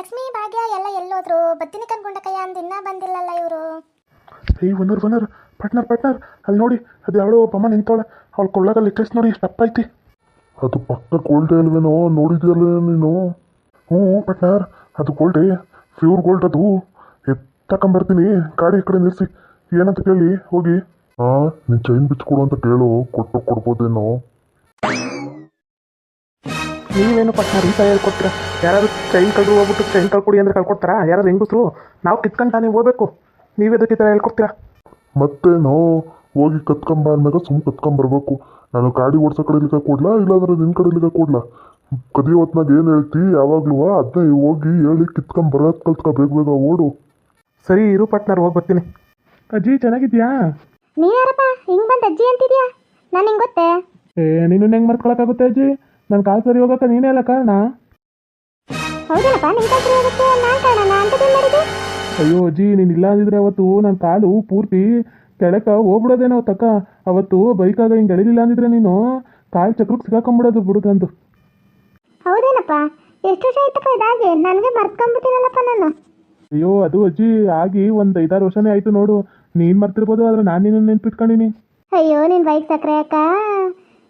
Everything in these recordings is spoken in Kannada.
ಲಕ್ಷ್ಮಿ ಭಾಗ್ಯ ಎಲ್ಲ ಎಲ್ಲೋದ್ರು ಬತ್ತೀನಿ ಕೈಯ ಅಂದ ಇನ್ನೂ ಬಂದಿಲ್ಲಲ್ಲ ಇವರು. ಏಯ್ ಒನ್ನರ್ ವನರ್ ಪಟ್ನರ್ ಪಟ್ನರ್ ಅಲ್ಲಿ ನೋಡಿ ಅದು ಯಾವಳೋ ಒಬ್ಬಮ್ಮ ನಿಂತವಳೆ. ಅವ್ಳು ಕೊಳ್ಳಾಗ ಲೆಕ್ಕಸ್ ನೋಡಿ ಐತಿ. ಅದು ಪಕ್ಕ ಗೋಲ್ಡ್ ಅಲ್ವೇನೋ ನೋಡಿದ್ಯಲ್ಲ ನೀನು? ಹ್ಞೂ ಪಟ್ನರ್ ಅದು ಗೋಲ್ಡೆ ಪ್ಯೂರ್ ಗೋಲ್ಡ್ ಅದು. ಎತ್ತಕೊಂಬರ್ತೀನಿ ಗಾಡಿ ಈ ಕಡೆ ನಿಲ್ಲಿಸಿ ಏನಂತ ಕೇಳಿ ಹೋಗಿ. ಹಾಂ ನೀನು ಚೈನ್ ಬಿಚ್ಕೊಡು ಅಂತ ಕೇಳು. ಕೊಟ್ಟು ಕೊಡ್ಬೋದೇನೋ? ನೀವೇನು ಪಟ್ನಾರ್ ಈ ಹೇಳ್ಕೊಟ್ರ? ಹೇಳ್ಕೊಡ್ತೀರ ಯಾರಾದ್ರು ಚೈನ್ ಕಳ್ದು ಹೋಗ್ಬಿಟ್ಟು ಚೈನ್ ಕಳ್ಕೊಡಿ ಅಂದ್ರೆ ಕಳ್ಕೊಡ್ತಾರಾ? ಯಾರಾದ್ರು ಹೆಂಗಸ್ರು? ನಾವು ಕಿತ್ಕೊಂಡು ತಾನೇ ಹೋಗ್ಬೇಕು. ನೀವು ಎದಕ್ಕೆ ಈ ಥರ ಹೇಳ್ಕೊಡ್ತೀರಾ? ಮತ್ತೇನೋ ಹೋಗಿ ಕತ್ಕೊಂಬ ಅಂದಾಗ ಸುಮ್ಮನೆ ಕತ್ಕೊಂಬರ್ಬೇಕು ನಾನು ಗಾಡಿ ಓಡ್ಸೋ ಕಡೆಲಿಗೆ ಕೊಡ್ಲಾ ಇಲ್ಲಾಂದ್ರೆ ನಿನ್ನ ಕಡೆಲಿಗೆ ಕೊಡ್ಲಾ? ಕದಿಯೋ ಹೊತ್ನಾಗ ಏನು ಹೇಳ್ತಿ? ಯಾವಾಗಲೂ ಅದನ್ನೇ ಹೋಗಿ ಹೇಳಿ ಕಿತ್ಕೊಂಬರೋದು ಕಲ್ತ್ಕೊ ಬೇಗ ಬೇಗ ಓಡು. ಸರಿ ಇರು ಪಟ್ನಾರು ಹೋಗಿ ಬರ್ತೀನಿ. ಅಜ್ಜಿ ಚೆನ್ನಾಗಿದ್ಯಾ ನೀನಾರಪ್ಪ ಹಿಂಗೆ ಬಂದ ಅಜ್ಜಿ ಅಂತಿದ್ಯಾ? ನಾನು ಹಿಂಗೆ ಗೊತ್ತೆ? ಏ ನೀನು ಹೆಂಗೆ ಮರ್ಕೊಳಕ್ಕಾಗುತ್ತೆ ಅಜ್ಜಿ? ನನ್ನ ಕಾಲು ಸರಿ ಹೋಗಕ್ಕೆ ನೀನೇ ಅಲ್ಲ ಕಾರಣ? ಹೌದಲ್ಲಪ್ಪ ನಾನು ಅಯ್ಯೋ ಅಜ್ಜಿ ನೀನು ಇಲ್ಲ ಅಂದಿದ್ರೆ ಅವತ್ತು ನನ್ನ ಕಾಲು ಪೂರ್ತಿ ಕೆಳಕ ಹೋಗ್ಬಿಡೋದೇನೋ ತಕ್ಕ. ಅವತ್ತು ಬೈಕಾಗ ಹಿಂಗೆ ಎಳಿಲಿಲ್ಲ ಅಂದಿದ್ರೆ ನೀನು ಕಾಲು ಚಕ್ರಕ್ಕೆ ಸಿಗಾಕೊಂಬಿಡೋದು ಬಿಡುಗಂದು ಹೌದೇನಪ್ಪ ಎಷ್ಟು ವರ್ಷ ಆಯ್ತಪ್ಪ ಇದಾಗಿ? ನನಗೆ ಮರ್ತ್ಕೊಂಡ್ಬಿಟ್ಟಿನಲ್ಲಪ್ಪ ನಾನು. ಅಯ್ಯೋ ಅದು ಅಜ್ಜಿ ಆಗಿ ಒಂದು ಐದಾರು ವರ್ಷನೇ ಆಯ್ತು ನೋಡು. ನೀನು ಮರ್ತಿರ್ಬೋದು ಆದ್ರೆ ನಾನು ನಿನ್ನ ನೆನ್ಪಿಟ್ಕೊಂಡಿನಿ. ಅಯ್ಯೋ ನೀನ್ ಬೈಕ್ ಸಕ್ರೆ ಅಕ್ಕ.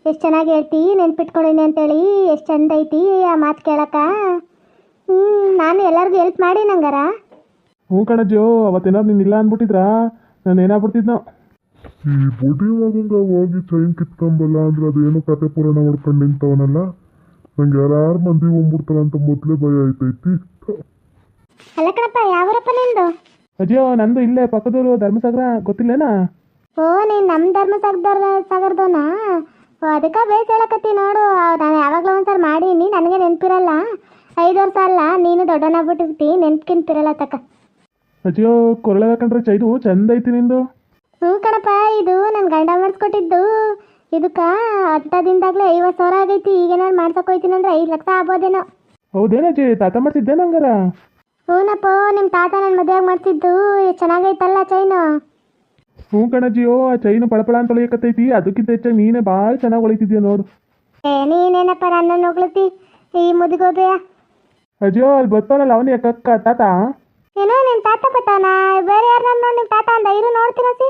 ಎಷ್ಟು ಚೆನ್ನಾಗಿ ಹೇಳ್ತಿ ನೆನ್ಪಿಟ್ಕೊಂಡಿನಿ ಅಂತೇಳಿ ಎಷ್ಟು ಚಂದ ಐತಿ ಆ ಮಾತು ಕೇಳಕ್ಕ. ಹ್ಞೂ ನಾನು ಎಲ್ಲರಿಗೂ ಹೆಲ್ಪ್ ಮಾಡಿ ನಂಗಾರ. ಹ್ಞೂ ಕಣಜ್ಜೋ ಅವತ್ತೇನಾದ್ರು ನೀನು ಇಲ್ಲ ಅಂದ್ಬಿಟ್ಟಿದ್ರಾ? ನಾನು ಏನಾಗ್ಬಿಡ್ತಿದ್ನೋ? ಈ ಬುಡಿ ಮಗಂಗ ಹೋಗಿ ಚೈನ್ ಕಿತ್ಕೊಂಬಲ್ಲ ಅಂದ್ರೆ ಅದೇನೋ ಕತೆ ಪುರಾಣ ಮಾಡ್ಕೊಂಡು ನಿಂತವನಲ್ಲ? ನಂಗೆ ಯಾರು ಮಂದಿ ಹೋಗ್ಬಿಡ್ತಾರ ಅಂತ ಮೊದಲೇ ಭಯ ಆಯ್ತೈತಿ ಅಲ್ಲ ಕಣಪ್ಪ ಯಾವರಪ್ಪ ನಿಂದು? ಅಜ್ಜಿಯೋ ನಂದು ಇಲ್ಲೇ ಪಕ್ಕದೂರು ಧರ್ಮಸಾಗರ ಗೊತ್ತಿಲ್ಲೇನಾ? ಓ ನೀನು ನಮ್ಮ ಧರ್ಮಸಾಗರ ಸಾಗರದವನಾ? ಅದಕ್ಕೆ ಬೇಸ್ ಹೇಳಕತ್ತಿ ನೋಡು. ನಾನು ಯಾವಾಗಲೂ ಒಂದ್ಸಲ ಮಾಡೀನಿ ನನಗೆ ನೆನಪಿರಲ್ಲ. ಐದು ವರ್ಷ ಅಲ್ಲ ನೀನು ದೊಡ್ಡನಾಗ್ಬಿಟ್ಟಿರ್ತಿ ನೆನ್ಪಿನ್ಪಿರಲ್ಲ ತಕ. ಅಜ್ಜಿಯೋ ಕೊರಳೆ ಕಂಡ್ರೆ ಚೈದು ಚಂದ ಐತಿ ನಿಂದು. ಹ್ಞೂ ಕಣಪ್ಪ ಇದು ನನ್ನ ಗಂಡ ಮಾಡಿಸ್ಕೊಟ್ಟಿದ್ದು. ಇದಕ್ಕೆ ಹತ್ತದಿಂದಾಗಲೇ ಐವತ್ತು ಸಾವಿರ ಆಗೈತಿ ಈಗ ನಾನು ಮಾಡ್ಸಕ್ಕೆ ಹೋಯ್ತೀನಿ ಅಂದ್ರೆ ಐದು ಲಕ್ಷ ಆಗ್ಬೋದೇನೋ. ಹೌದೇನಜ್ಜಿ ತಾತ ಮಾಡ್ಸಿದ್ದೇನ ಹಂಗಾರ? ಹ್ಞೂನಪ್ಪ ನಿಮ್ಮ ತಾತ ನನ್ನ ಮದುವೆಯಾಗಿ ಮಾಡ್ತಿದ್ದು ಚೆನ್ನಾಗೈತಲ್ಲ ಚೈನು. ಹ್ಞೂ ಕಣಜಿಯೋ ಆ ಚೈನು ಪಳಪಳ ಅಂತ ಹೊಳಿಯಕತ್ತೈತಿ ಅದಕ್ಕಿಂತ ಹೆಚ್ಚಾಗಿ ನೀನೇ ಭಾಳ ಚೆನ್ನಾಗಿ ಹೊಳಿತಿದ್ಯಾ ನೋಡು. ಏ ನೀನೇನಪ್ಪ ನನ್ನ ಹೊಗ್ಲತ್ತಿ? ಈ ಮುದುಗೋಬೆಯ? ಅಜ್ಜಿಯೋ ಅಲ್ಲಿ ಬರ್ತಾನಲ್ಲ ಅವನೇ ಕಕ್ಕ ತಾತ? ಏನೋ ನಿನ್ ತಾತ ಬತ್ತಾನ ಬೇರೆ ಯಾರನ್ನ ನೋಡಿ ನಿನ್ ತಾತ ಅಂದ? ಇರು ನೋಡ್ತೀನ ಸಿ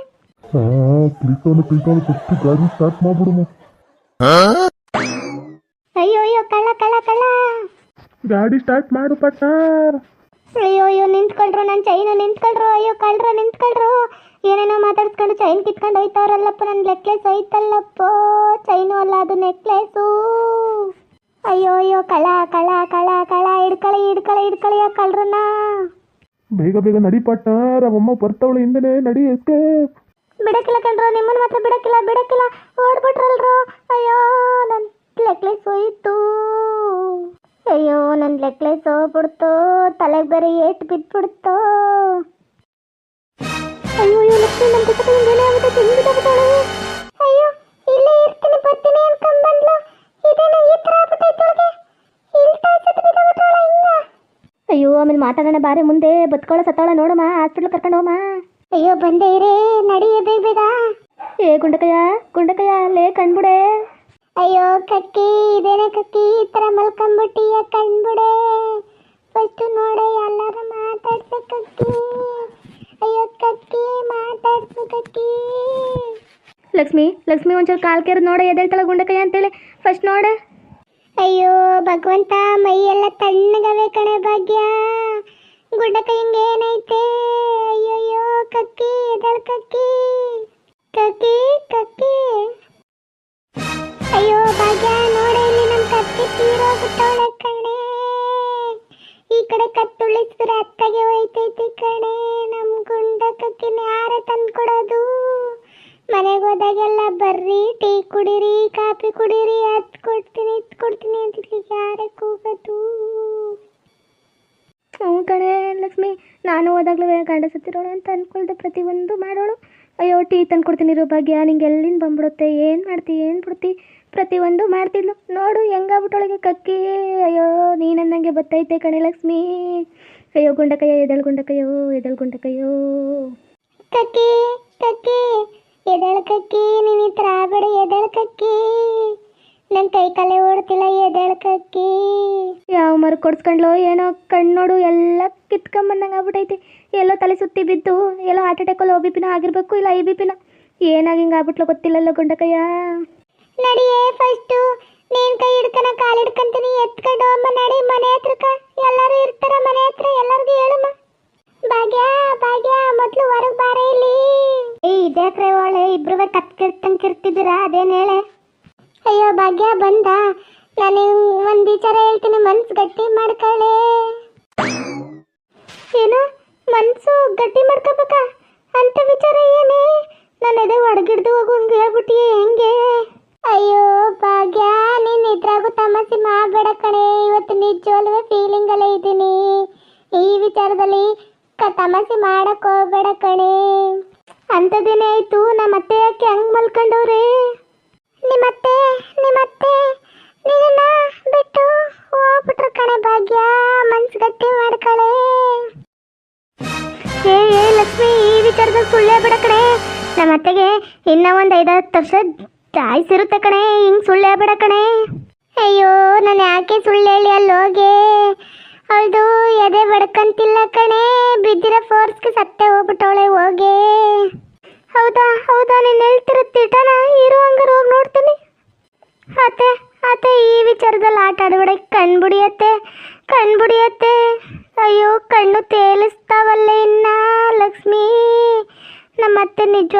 ಕ್ಲಿಕವನು ಫಸ್ಟ್ ಗಾಡಿ ಸ್ಟಾರ್ಟ್ ಮಾಡ್ಬಿಡು ಅಯ್ಯೋ ಅಯ್ಯೋ ಕಳ್ಳ ಕಳ್ಳ ಕಳ್ಳ. ಗಾಡಿ ಸ್ಟಾರ್ಟ್ ಮಾಡು ಪಟ್ನಾರ್. ಅಯ್ಯೋ ಅಯ್ಯೋ ನಿಂತ್ಕೊಳ್ರು ನನ್ನ ಚೈನು ನಿಂತ್ಕೊಳ್ರು ಅಯ್ಯೋ ಕಳ್ರ ನಿಂತ್ಕೊಳ್ರು ಏನೇನೋ ಮಾತಾಡ್ಸ್ಕೊಂಡು ಚೈನ್ ಕಿತ್ಕೊಂಡು ಹೋಯ್ತವ್ರಲ್ಲಪ್ಪ ನನ್ನ ನೆಕ್ಲೆಸ್ ಹೋಯ್ತಲ್ಲಪ್ಪ. ಚೈನು ಅಲ್ಲ ಅದು ನೆಕ್ಲೆಸು ಅಯ್ಯೋ ಅಯ್ಯೋ ಕಳ ಕಳ ಕಳ ಕಳ ಹಿಡ್ಕಳಿ ಹಿಡ್ಕಳಿ ಹಿಡ್ಕಳಿ ಆ ಕಳ್ರನ್ನ ಬೇಗ ಬೇಗ ನಡಿ ಪಟ್ನಾರ್ ಬರ್ತಾವಳು ಹಿಂದೆನೆ ನಡಿ ಎಸ್ಕೇಪ್ ಬಿಡಕ್ಕಿಲ್ಲ ಕಣ್ರು ನಿಮ್ಮನ್ನ ಮಾತ್ರ ಬಿಡಕ್ಕಿಲ್ಲ ಬಿಡಕ್ಕಿಲ್ಲ. ಓಡ್ಬಿಟ್ರಲ್ರು. ಅಯ್ಯೋ ನನ್ನ ನೆಕ್ಲೆಸ್ ಹೋಯ್ತು. ಅಯ್ಯೋ ನನ್ನ ನೆಕ್ಲೆಸ್ ಹೋಗ್ಬಿಡ್ತು. ತಲೆಗೆ ಬೇರೆ ಏಟ್ ಬಿದ್ಬಿಡ್ತು. ಅಯ್ಯೋ ಅಯ್ಯೋ ಲಕ್ಷ್ಮಿ ನಮ್ಮ ಜೊತೆ ಏನೇ ಆಗುತ್ತೆ ತಿಂದ್ಬಿಟ್ಟಾಳೆ ಅಯ್ಯೋ, ಇಲ್ಲೇ ಇರ್ತೀನಿ, ಬರ್ತೀನಿ ಅನ್ಕೊಂಡ್ ಬಂದ್ಲು ಇದೇನ ಈ ಥರ ಆಗ್ಬಿಟ್ಟೈತೆ ಇಲ್ಟಾ ಬಿದ್ದಾಬಿಟ್ಟಾಳೆ ಹಿಂಗ? ಅಯ್ಯೋ, ಆಮೇಲೆ ಮಾತಾಡೋಣ, ಬಾರಿ ಮುಂದೆ ಬತ್ಕೊಳ್ಳೋ ಸತ್ತೋಳ ನೋಡಮ್ಮ ಹಾಸ್ಪಿಟ್ಲ್ ಕರ್ಕೊಂಡು ಹೋಮ ಅಯ್ಯೋ, ಬಂದೆ ಇರೇ ನಡಿಯ ಬೇಗ ಬೇಗ. ಏ, ಗುಂಡಕಯ್ಯ ಗುಂಡಕಯ್ಯ, ಲೇ, ಕಣ್ಬಿಡೆ. ಅಯ್ಯೋ ಕಕ್ಕಿ ಇದೇನೆ ಕಕ್ಕಿ? ಈ ಥರ ಮಲ್ಕೊಂಬಿಟ್ಟಿಯ ಕಣ್ಬಿಡೆ. ಫಸ್ಟ್ ನೋಡೆ ಎಲ್ಲರೂ ಮಾತಾಡ್ಸ ಕಕ್ಕಿ. ಅಯ್ಯೋ ಕಕ್ಕಿ ಮಾತಾಡ್ಸ ಕಕ್ಕಿ. ಲಕ್ಷ್ಮಿ ಲಕ್ಷ್ಮಿ ಒಂಚೂರು ಕಾಲ್ ಕೇರ್ ನೋಡ ಎದ್ದೇಳ್ತಾಳ ಗುಂಡಕಯ್ಯ ಅಂತೇಳಿ. ಫಸ್ಟ್ ನೋಡ. ಅಯ್ಯೋ ಭಗವಂತ ಮೈಯೆಲ್ಲ ತಣ್ಣಗವೆ ಕಣೆ ಭಾಗ್ಯ. ಗುಡ್ಡಕೈಂಗೆ ಏನೈತೆ? ಅಯ್ಯಯ್ಯೋ ಕಕ್ಕಿ ಎದಳ್ ಕಕ್ಕಿ. ಕಕ್ಕಿ ಕಕ್ಕಿ. ಅಯ್ಯೋ, ಭಾಗ್ಯ ನೋಡಲ್ಲಿ ನಮ್ ಕಕ್ಕಿ ತೀರೋಗ್ಬಿಟ್ಟವಳೆ ಕಣೆ. ಈ ಕಡೆ ಕತ್ತುಳಿಸಿದ್ರೆ ಅತ್ತಗೆ ಹೋಯ್ತೈತಿ ಕಣೆ. ನಮ್ ಗುಂಡ ಕಕ್ಕಿನ ಯಾರ ತಂದ್ಕೊಡೋದು. ಮನೆಗೆ ಹೋದಾಗೆಲ್ಲ ಬರ್ರಿ, ಟೀ ಕುಡೀರಿ, ಕಾಫಿ ಕುಡೀರಿ ಅದ್ ಕೊಡ್ತೀನಿ ಇದ್ ಕೊಡ್ತೀನಿ ಅಂತ ಯಾರೇ ಕೂಗೋದು. ಹ್ಞೂ ಕಣೆ ಲಕ್ಷ್ಮಿ, ನಾನು ಹೋದಾಗ್ಲೂ ಗಂಡ ಅಂತ ಅಂದ್ಕೊಳ್ದೆ ಪ್ರತಿಯೊಂದು ಮಾಡೋಳು. ಅಯ್ಯೋ, ಟೀ ತಂದು ಕೊಡ್ತೀನಿ ಇರೋ ಭಾಗ್ಯ ನಿಂಗೆ ಎಲ್ಲಿಂದ ಬಂದ್ಬಿಡುತ್ತೆ? ಏನು ಮಾಡ್ತಿ? ಏನು ಬಿಡ್ತಿ? ಪ್ರತಿಯೊಂದು ಮಾಡ್ತಿದ್ಲು. ನೋಡು, ಹೆಂಗಾಗ್ಬಿಟ್ಟೊಳಗೆ ಕಕ್ಕಿ. ಅಯ್ಯೋ ನೀನನ್ನಂಗೆ ಬತ್ತೈತೆ ಕಣೆ ಲಕ್ಷ್ಮಿ. ಅಯ್ಯೋ, ಗುಂಡಕಯ್ಯ, ಎದಳ್ ಗುಂಡಕಯ್ಯೋ ಎದಳ್ ಗುಂಡಕಯ್ಯೋ. ಕಕ್ಕಿ ಕಕ್ಕಿ, ಎದಳ್ ಕಕ್ಕಿ ನೀನು ಈ ಥರ ಬೇಡ ಎದಳ ಕಕ್ಕಿ. ನನ್ನ ಕೈ ಕಾಲೇ ಓಡ್ತಿಲ್ಲ ಎದ್ದೇಳ್ಕಕ್ಕಿ ಯಾವ ಮರ ಕೊಡ್ಸ್ಕೊಂಡ್ಲೋ ಏನೋ ಕಣ್ಣು ನೋಡು ಎಲ್ಲ ಕಿತ್ಕೊಂಬಂದಂಗೆ ಆಗ್ಬಿಟೈತಿ. ಎಲ್ಲೋ ತಲೆ ಸುತ್ತಿ ಬಿದ್ದು ಎಲ್ಲೋ ಹಾರ್ಟ್ ಅಟ್ಯಾಕಲ್ಲಿ ಓ ಬಿ ಪಿನ ಆಗಿರ್ಬೇಕು ಇಲ್ಲ ಐ ಬಿ ಪಿನ ಏನಾಗಿ ಹಿಂಗೆ ಆಗ್ಬಿಟ್ಲೋ ಗೊತ್ತಿಲ್ಲಲ್ಲ ಗೊಂಡಕಯ್ಯ. ನಡಿಯೇ ಫಸ್ಟು ನೀನ್ ಕೈ ಹಿಡ್ಕನ ಕಾಲ್ ಹಿಡ್ಕಂತೀನಿ ಎತ್ಕೊಂಡು ಅಮ್ಮ ನಡಿ ಮನೆ ಹತ್ರಕ್ಕ. ಎಲ್ಲರೂ ಇರ್ತಾರ ಮನೆ ಹತ್ರ ಎಲ್ಲರಿಗೂ ಹೇಳಮ್ಮ. ಭಾಗ್ಯ ಭಾಗ್ಯ ಮೊದ್ಲು ಹೊರಗೆ ಬಾರ ಇಲ್ಲಿ. ಏ ಇದ್ಯಾಕ್ರೆ ಒಳ್ಳೆ ಇಬ್ರು ಅದೇನ್ ಹೇಳೆ? ಅಯ್ಯೋ, ಭಾಗ್ಯ, ಬಂದ. ನಾನು ಒಂದ್ ವಿಚಾರ ಹೇಳ್ತೀನಿ, ಮನ್ಸು ಗಟ್ಟಿ ಮಾಡ್ಕೊಳ್ಳೆ ಏನು? ಮನ್ಸು ಗಟ್ಟಿ ಮಾಡ್ಕೋಬೇಕ? ಅಂತ ವಿಚಾರ ಏನೇ? ನಾನು ಅದೇ ಒಡಗಿಡ್ದು ಹೋಗು ಹಂಗೆ ಹೆಂಗೆ? ಅಯ್ಯೋ, ಭಾಗ್ಯ, ನೀನ್ ಇದ್ರಾಗೂ ತಮಸಿ ಮಾಡಬೇಡ ಕಣೆ. ಇವತ್ತು ನಿಜವಲ್ವೇ ಫೀಲಿಂಗ್ ಅಲ್ಲೇ ಇದ್ದೀನಿ. ಈ ವಿಚಾರದಲ್ಲಿ ಕ ಮಾಡಕ್ ಹೋಗ್ಬೇಡ ಕಣೆ. ಅಂಥದ್ದೇನೇ ಆಯ್ತು? ನಮ್ಮ ಅತ್ತೆ ಯಾಕೆ ಹಂಗ್ ಮಲ್ಕೊಂಡವ್ರೆ? ನಮ್ಮ ಅತ್ತೆಗೆ ಇನ್ನ ಒಂದು ಐದತ್ತು ವರ್ಷ ಆಯ್ಸಿರುತ್ತೆ ಕಣೆ, ಹಿಂಗೆ ಸುಳ್ಳೇ ಬಿಡ ಕಣೆ. ಅಯ್ಯೋ, ನಾನು ಯಾಕೆ ಸುಳ್ಳು ಹೇಳಿ ಅಲ್ಲಿ ಹೋಗಿ? ಅವಳದು ಎದೆ ಬಡ್ಕಂತಿಲ್ಲ ಕಣೆ, ಬಿದ್ದಿರೋ ಫೋರ್ಸ್ಗೆ ಸತ್ತೆ ಹೋಗ್ಬಿಟ್ಟವಳೆ ಹೋಗಿ. ಹೌದಾ ಹೌದಾ, ನೀನು ಹೇಳ್ತಿರುತ್ತಿಟ್ಟನ ಇರೋ ಹಂಗಾರೆ ಹೋಗಿ ನೋಡ್ತೀನಿ. ಅತ್ತೆ ಅತ್ತೆ, ಈ ವಿಚಾರದಲ್ಲಿ ಆಟ ಆಡಬೇಡ ಕಣ್ಬಿಡಿಯತ್ತೆ ಕಣ್ಬಿಡಿಯತ್ತೆ ಅಯ್ಯೋ, ಕಣ್ಣು ತೇಲಿಸ್ತಾವಲ್ಲ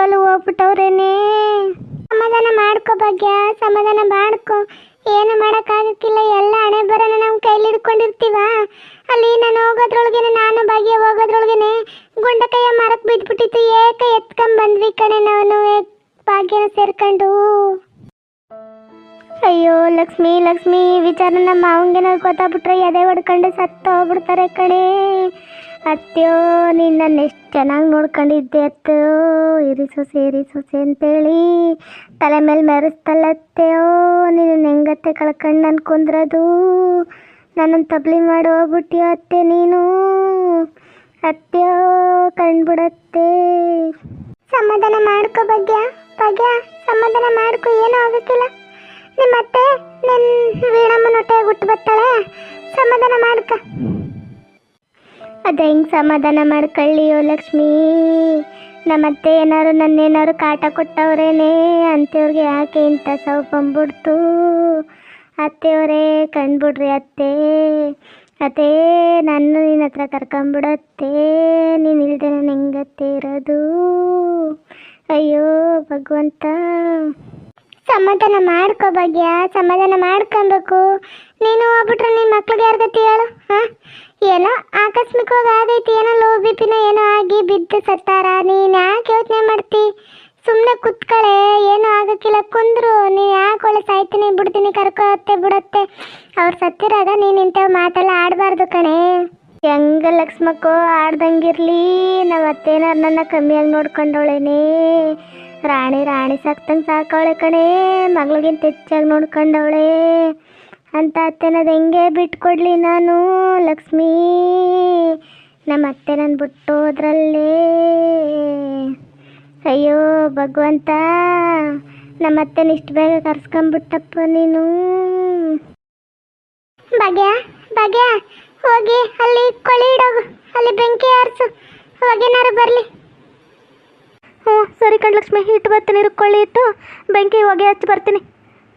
ನಿಜವಾಗ್ಲೂ ಹೋಗ್ಬಿಟ್ಟವ್ರೇನೆ. ಸಮಾಧಾನ ಮಾಡ್ಕೋ ಭಾಗ್ಯ, ಸಮಾಧಾನ ಮಾಡ್ಕೋ. ಏನು ಮಾಡೋಕ್ಕಾಗಕ್ಕಿಲ್ಲ, ಎಲ್ಲ ಹಣೆ ಬರೋಣ ನಮ್ಮ ಕೈಲಿ ಹಿಡ್ಕೊಂಡಿರ್ತೀವ? ಅಲ್ಲಿ ನಾನು ಹೋಗೋದ್ರೊಳಗೇನೆ, ನಾನು ಭಾಗ್ಯ ಹೋಗೋದ್ರೊಳಗೇನೆ ಗುಂಡಕಯ್ಯ ಮರಕ್ಕೆ ಬಿದ್ಬಿಟ್ಟಿತ್ತು, ಏಕ ಎತ್ಕೊಂಡ್ ಬಂದ್ವಿ ಕಣೆ ನಾನು ಭಾಗ್ಯನ ಸೇರ್ಕೊಂಡು. ಅಯ್ಯೋ, ಲಕ್ಷ್ಮಿ ಲಕ್ಷ್ಮಿ ವಿಚಾರ ನಮ್ಮ ಮಾವಂಗೇನಾದ್ರು ಗೊತ್ತಾಗ್ಬಿಟ್ರೆ ಎದೆ ಹೊಡ್ಕೊಂಡು ಸತ್ತು ಹೋಗ್ಬಿಡ್ತಾರೆ ಕಣೆ. ಅತ್ತೆಯೋ ನಿನ್ನ ಎಷ್ಟು ಚೆನ್ನಾಗಿ ನೋಡ್ಕೊಂಡಿದ್ದೆ ಅತ್ತೋ ಇರಿ ಸೊಸೆ ಇರಿ ಸೊಸೆ ಅಂತೇಳಿ ತಲೆ ಮೇಲೆ ಮೆರೆಸ್ತಲ್ಲ ಅತ್ತೆಯೋ ನೀನು ಹೆಂಗತ್ತೆ ಕಳ್ಕೊಂಡು ನಾನು ಕುಂದ್ರದು. ನನ್ನನ್ನು ತಬ್ಲಿ ಮಾಡಿ ಹೋಗ್ಬಿಟ್ಟಿಯೋ ಅತ್ತೆ ನೀನು. ಅತ್ತೆಯೋ ಕಣ್ಬಿಡತ್ತೆ. ಸಮಾಧಾನ ಮಾಡ್ಕೋ ಭಾಗ್ಯ. ಭಾಗ್ಯ, ಸಮಾಧಾನ ಮಾಡ್ಕೋ, ಏನೂ ಆಗಕ್ಕಿಲ್ಲ. ನಿಮ್ಮತ್ತೆ ನನ್ನ ವೀಣಮ್ಮನ ಹೊಟ್ಟೆಗೆ ಹುಟ್ಟು ಬರ್ತಾಳೆ ಸಮಾಧಾನ ಮಾಡ್ಕ. ಅದ ಹೆಂಗ್ ಸಮಾಧಾನ ಮಾಡ್ಕೊಳ್ಳಿಯೋ ಲಕ್ಷ್ಮಿ. ನಮ್ಮತ್ತೆ ಏನಾರು ನನ್ನೇನಾರು ಕಾಟ ಕೊಟ್ಟವ್ರೇನೆ ಅಂತೆಯವ್ರಿಗೆ ಯಾಕೆ ಇಂಥ ಸಾವು ಬಂದ್ಬಿಡ್ತು ಅತ್ತೆಯವರೇ, ಕಣ್ಬಿಡ್ರಿ ಅತ್ತೆ. ಅತ್ತೆ ನಾನು ನಿನ್ನ ಹತ್ರ ಕರ್ಕೊಂಬಿಡತ್ತೆ ನೀನು ಇಲ್ದೆ ನಾನು ಹೆಂಗತ್ತೆ ಇರೋದು? ಅಯ್ಯೋ, ಭಗವಂತ. ಸಮಾಧಾನ ಮಾಡ್ಕೋ ಭಾಗ್ಯ, ಸಮಾಧಾನ ಮಾಡ್ಕೊಬೇಕು. ನೀನು ಹೋಗ್ಬಿಟ್ರೆ ನಿನ್ನ ಮಕ್ಳಿಗೆ ಯಾರ ಗತಿ ಹೇಳು, ಹಾಂ? ಏನೋ ಆಕಸ್ಮಿಕವಾಗಿ ಆಗೈತಿ, ಏನೋ ಲೋ ಬಿ ಪಿನ ಏನೋ ಆಗಿ ಬಿದ್ದು ಸತ್ತಾರ. ನೀನು ಯಾಕೆ ಯೋಚನೆ ಮಾಡ್ತಿ? ಸುಮ್ಮನೆ ಕುತ್ಕಳೆ, ಏನೂ ಆಗಕ್ಕಿಲ್ಲ. ಕುಂದ್ರು, ನೀನು ಯಾಕೆ ಒಳ್ಳೆ ಸಾಯ್ತೀನಿ ಬಿಡ್ತೀನಿ ಕರ್ಕೋತ್ತೆ ಬಿಡತ್ತೆ. ಅವ್ರು ಸತ್ತಿರಾಗ ನೀನು ಇಂಥವು ಮಾತೆಲ್ಲ ಆಡಬಾರ್ದು ಕಣೆ. ಹೆಂಗ ಲಕ್ಷ್ಮಕ್ಕೋ, ಆಡ್ದಂಗಿರ್ಲಿ. ನಮ್ಮ ಅತ್ತೇನಾರು ನನ್ನ ಕಮ್ಮಿಯಾಗಿ ನೋಡ್ಕೊಂಡವಳೇನೆ ರಾಣಿ ರಾಣಿ ಸಾಕ್ತಂಗೆ ಸಾಕವಳೆ ಕಣೆ. ಮಗಳಿಗಿಂತ ಹೆಚ್ಚಾಗಿ ನೋಡ್ಕೊಂಡವಳೆ. ಅಂತ ಅತ್ತೆನದು ಹೆಂಗೆ ಬಿಟ್ಕೊಡ್ಲಿ ನಾನು, ಲಕ್ಷ್ಮೀ. ನಮ್ಮ ಅತ್ತೆ ನನ್ನ ಬಿಟ್ಟೋದ್ರಲ್ಲೇ. ಅಯ್ಯೋ, ಭಗವಂತ, ನಮ್ಮ ಅತ್ತೆನ ಇಷ್ಟು ಬೇಗ ಕರ್ಸ್ಕೊಂಬಿಟ್ಟಪ್ಪ ನೀನು. ಬಗೆಯ ಬಗೆಯ ಹೋಗಿ, ಅಲ್ಲಿ ಕೊಳಿ ಇಡೋಗು, ಅಲ್ಲಿ ಬೆಂಕಿ ಆರಿಸು ಹೊಗೆನಾರು ಬರಲಿ. ಹ್ಞೂ, ಸರಿ ಕಣ್ಲಕ್ಷ್ಮಿ ಇಟ್ಟು ಬರ್ತೀನಿ ಕೊಳಿ ಇಟ್ಟು, ಬೆಂಕಿ ಹೊಗೆ ಹಚ್ಚಿ ಬರ್ತೀನಿ.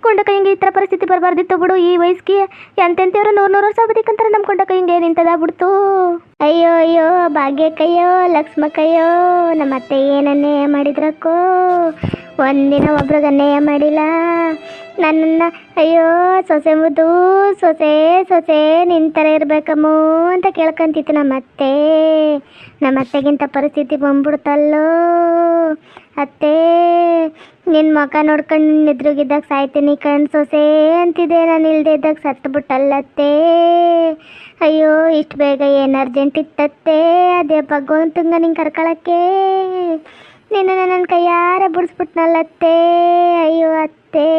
ಕೊಂಡಕ ಹಿಂಗೆ ಈ ಥರ ಪರಿಸ್ಥಿತಿ ಬರಬಾರ್ದಿತ್ತು ಬಿಡು. ಈ ವಯಸ್ಸಿಗೆ ಎಂತೆಂಥವ್ರು ನೂರು ನೂರು ವರ್ಷ ಬದಿಕಂತಾರೆ ನಮ್ಮ ಕೊಂಡ ಹಿಂಗೆ ನಿಂತದ ಬಿಡ್ತು. ಅಯ್ಯೋ ಅಯ್ಯೋ ಲಕ್ಷ್ಮ ಲಕ್ಷ್ಮಕ್ಕಯ್ಯೋ, ನಮ್ಮ ಅತ್ತೆ ಏನನ್ನೇ ಮಾಡಿದ್ರಕ್ಕೋ? ಒಂದಿನ ಒಬ್ರಿಗೆ ಅನ್ಯಾಯ ಮಾಡಿಲ್ಲ. ನನ್ನನ್ನು, ಅಯ್ಯೋ, ಸೊಸೆ ಮುದ್ದು, ಸೊಸೆ ಸೊಸೆ ನಿಂತರ ಇರ್ಬೇಕಮ್ಮೋ ಅಂತ ಕೇಳ್ಕೊಂತಿತ್ತು ನಮ್ಮ ಅತ್ತೆಗಿಂತ ಪರಿಸ್ಥಿತಿ ಬಂದ್ಬಿಡ್ತಲ್ಲೋ. ಅತ್ತೆ ನಿನ್ನ ಮಗ ನೋಡ್ಕೊಂಡು ನಿನ್ನ ಎದುರುಗಿದ್ದಾಗ ಸಾಯ್ತೀನಿ ಕಣ್ ಸೊಸೆ ಅಂತಿದೆ ನಾನು ಇಲ್ಲದೆ ಇದ್ದಾಗ ಸತ್ತು ಬಿಟ್ಟಲ್ಲತ್ತೆ. ಅಯ್ಯೋ, ಇಷ್ಟು ಬೇಗ ಏನು ಅರ್ಜೆಂಟ್ ಇತ್ತತ್ತೆ? ಅದೇ ಭಗವಂತಂಗ ನಿಂಗೆ ಕರ್ಕೊಳಕ್ಕೆ. ನಿನ್ನ ನನ್ನ ಕೈಯಾರ ಬಿಡಿಸ್ಬಿಟ್ನಲ್ಲತ್ತೆ. ಅಯ್ಯೋ, ಅತ್ತೆ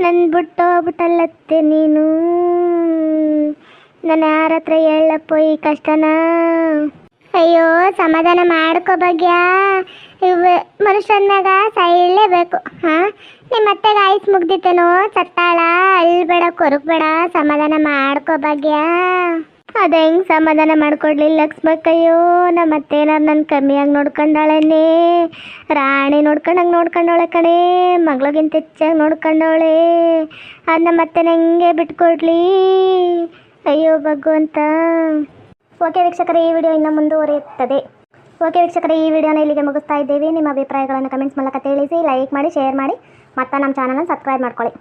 ನನ್ನ ಬಿಟ್ಟು ಹೋಗ್ಬಿಟ್ಟಲ್ಲತ್ತೆ ನೀನು. ನಾನು ಯಾರ ಹತ್ರ ಹೇಳಪ್ಪ ಈ ಕಷ್ಟನ? ಅಯ್ಯೋ, ಸಮಾಧಾನ ಮಾಡ್ಕೋ ಭಾಗ್ಯ. ಇವ ಮನುಷ್ಯನ ಮ್ಯಾಗ ಸೈಲೇಬೇಕು ಹಾ? ನಿಮ್ಮ ಅತ್ತೆಗೆ ಆಯ್ಸ್ ಮುಗ್ದಿತ್ತೇನೋ, ಸತ್ತಾಳ, ಅಳ್ಬೇಡ ಕೊರಗ್ಬೇಡ ಸಮಾಧಾನ ಮಾಡ್ಕೋ ಭಾಗ್ಯ. ಅದ ಹೆಂಗ್ ಸಮಾಧಾನ ಮಾಡ್ಕೊಡ್ಲಿ ಲಕ್ಷ್ಮಕ್ಕಯ್ಯೋ ನಮ್ಮ ಅತ್ತೇನಾರು ನನ್ನ ಕಮ್ಮಿಯಾಗಿ ನೋಡ್ಕೊಂಡಾಳೆ ರಾಣಿ ನೋಡ್ಕೊಂಡಂಗೆ ನೋಡ್ಕೊಂಡವಳೆ ಕಣೆ ಮಗಳಿಗಿಂತ ಹೆಚ್ಚಾಗಿ ನೋಡ್ಕೊಂಡವಳೆ ಅದು ನಮ್ಮ ಅತ್ತೆನ ಹೆಂಗೆ ಬಿಟ್ಕೊಡ್ಲಿ? ಅಯ್ಯೋ ಭಗವಂತ. ಓಕೆ ವೀಕ್ಷಕರೇ, ಈ ವಿಡಿಯೋ ಇನ್ನು ಮುಂದುವರಿಯುತ್ತದೆ. ಓಕೆ ವೀಕ್ಷಕರೇ, ಈ ವಿಡಿಯೋನ ಇಲ್ಲಿಗೆ ಮುಗಿಸ್ತಾ ಇದ್ದೇವೆ. ನಿಮ್ಮ ಅಭಿಪ್ರಾಯಗಳನ್ನು ಕಮೆಂಟ್ಸ್ ಮೂಲಕ ತಿಳಿಸಿ, ಲೈಕ್ ಮಾಡಿ, ಶೇರ್ ಮಾಡಿ, ಮತ್ತು ನಮ್ಮ ಚಾನಲನ್ನು ಸಬ್ಸ್ಕ್ರೈಬ್ ಮಾಡ್ಕೊಳ್ಳಿ.